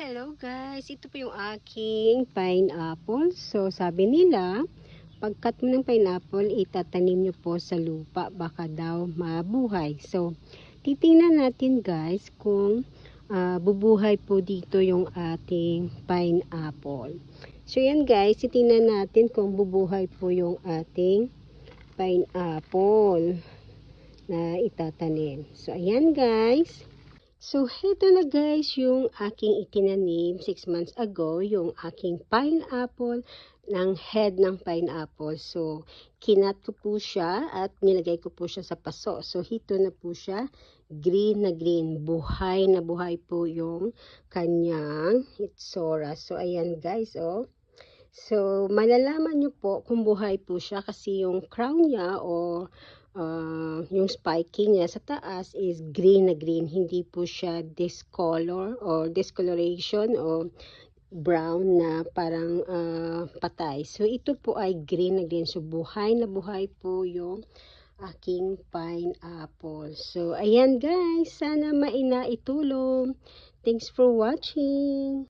Hello guys, ito po yung aking pineapple. So sabi nila, pagkat mo ng pineapple, itatanim nyo po sa lupa, baka daw mabuhay. So titingnan natin guys kung ah, bubuhay po dito yung ating pineapple. So yan guys, titingnan natin kung bubuhay po yung ating pineapple na itatanim. So ayan guys. So, heto na guys yung aking itinanim 6 months ago, yung aking pineapple ng head ng pineapple. So, kinat ko po siya at nilagay ko po siya sa paso. So, hito na po siya, green na green, buhay na buhay po yung kanyang itsura. So, ayan guys, oh. So, malalaman nyo po kung buhay po siya kasi yung crown niya o uh, yung spiking niya sa taas is green na green. Hindi po siya discolor or discoloration o brown na parang uh, patay. So, ito po ay green na green. So, buhay na buhay po yung aking pineapple. So, ayan guys. Sana maina itulong. Thanks for watching.